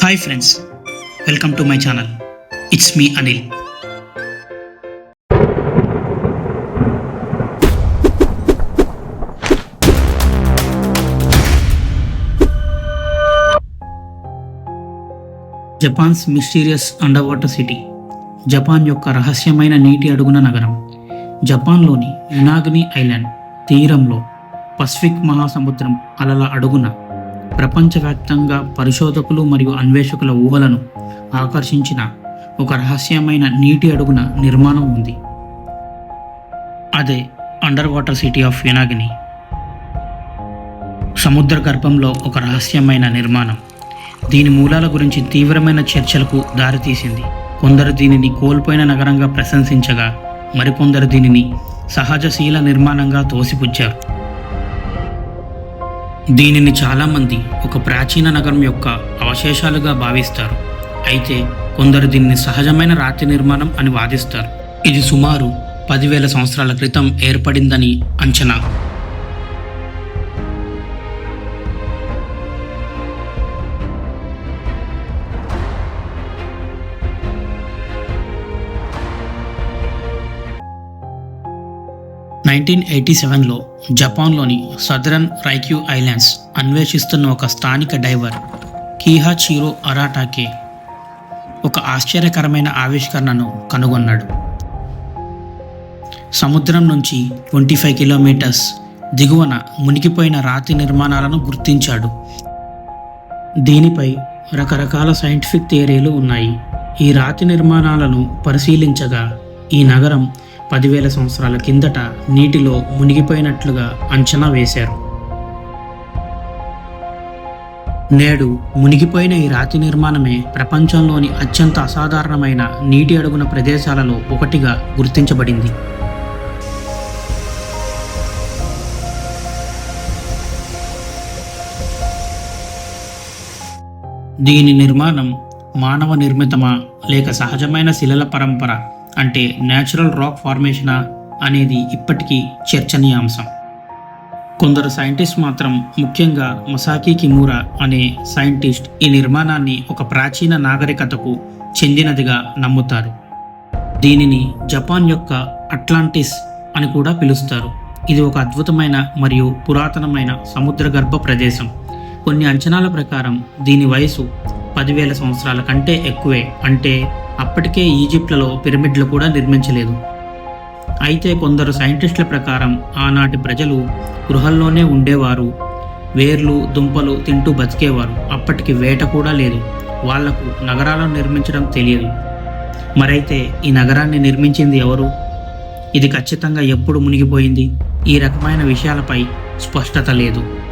Hi friends welcome to my channel it's me Anil Japan's mysterious underwater city Japan యొక్క రహస్యమైన నీటి అడుగున నగరం జపాన్లోని యునాగ్ని ఐలాండ్ తీరంలో పసిఫిక్ మహాసముద్రం అలల అడుగున ప్రపంచవ్యాప్తంగా పరిశోధకులు మరియు అన్వేషకుల ఊహలను ఆకర్షించిన ఒక రహస్యమైన నీటి అడుగున నిర్మాణం ఉంది. అదే అండర్ వాటర్ సిటీ ఆఫ్ యునాగిని. సముద్ర గర్భంలో ఒక రహస్యమైన నిర్మాణం. దీని మూలాల గురించి తీవ్రమైన చర్చలకు దారితీసింది కొందరు దీనిని కోల్పోయిన నగరంగా ప్రశంసించగా మరికొందరు దీనిని సహజశీల నిర్మాణంగా తోసిపుచ్చారు. దీనిని చాలామంది ఒక ప్రాచీన నగరం యొక్క అవశేషాలుగా భావిస్తారు. అయితే కొందరు దీనిని సహజమైన రాతి నిర్మాణం అని వాదిస్తారు. ఇది సుమారు పదివేల సంవత్సరాల క్రితం ఏర్పడిందని అంచనా. నైన్టీన్ ఎయిటీ సెవెన్లో జపాన్లోని సదరన్ రైక్యూ ఐలాండ్స్ అన్వేషిస్తున్న ఒక స్థానిక డైవర్ కీహా చీరో అరాటాకే ఒక ఆశ్చర్యకరమైన ఆవిష్కరణను కనుగొన్నాడు. సముద్రం నుంచి ట్వంటీ ఫైవ్ కిలోమీటర్స్ దిగువన మునిగిపోయిన రాతి నిర్మాణాలను గుర్తించాడు. దీనిపై రకరకాల సైంటిఫిక్ థియరీలు ఉన్నాయి. ఈ రాతి నిర్మాణాలను పరిశీలించగా ఈ నగరం పదివేల సంవత్సరాల కిందట నీటిలో మునిగిపోయినట్లుగా అంచనా వేశారు. నేడు మునిగిపోయిన ఈ రాతి నిర్మాణమే ప్రపంచంలోని అత్యంత అసాధారణమైన నీటి అడుగున ప్రదేశాలలో ఒకటిగా గుర్తించబడింది. దీని నిర్మాణం మానవ నిర్మితమా లేక సహజమైన శిలల పరంపర అంటే న్యాచురల్ రాక్ ఫార్మేషనా అనేది ఇప్పటికీ చర్చనీయాంశం. కొందరు సైంటిస్ట్ మాత్రం ముఖ్యంగా మసాకి కిమూరా అనే సైంటిస్ట్ ఈ నిర్మాణాన్ని ఒక ప్రాచీన నాగరికతకు చెందినదిగా నమ్ముతారు. దీనిని జపాన్ యొక్క అట్లాంటిస్ అని కూడా పిలుస్తారు. ఇది ఒక అద్భుతమైన మరియు పురాతనమైన సముద్రగర్భ ప్రదేశం. కొన్ని అంచనాల ప్రకారం దీని వయసు పదివేల సంవత్సరాల కంటే ఎక్కువే. అంటే అప్పటికే ఈజిప్ట్లలో పిరమిడ్లు కూడా నిర్మించలేదు. అయితే కొందరు సైంటిస్టుల ప్రకారం ఆనాటి ప్రజలు గృహల్లోనే ఉండేవారు. వేర్లు దుంపలు తింటూ బతికేవారు. అప్పటికి వేట కూడా లేదు. వాళ్ళకు నగరాలను నిర్మించడం తెలియదు. మరైతే ఈ నగరాన్ని నిర్మించింది ఎవరు? ఇది ఖచ్చితంగా ఎప్పుడు మునిగిపోయింది? ఈ రకమైన విషయాలపై స్పష్టత లేదు.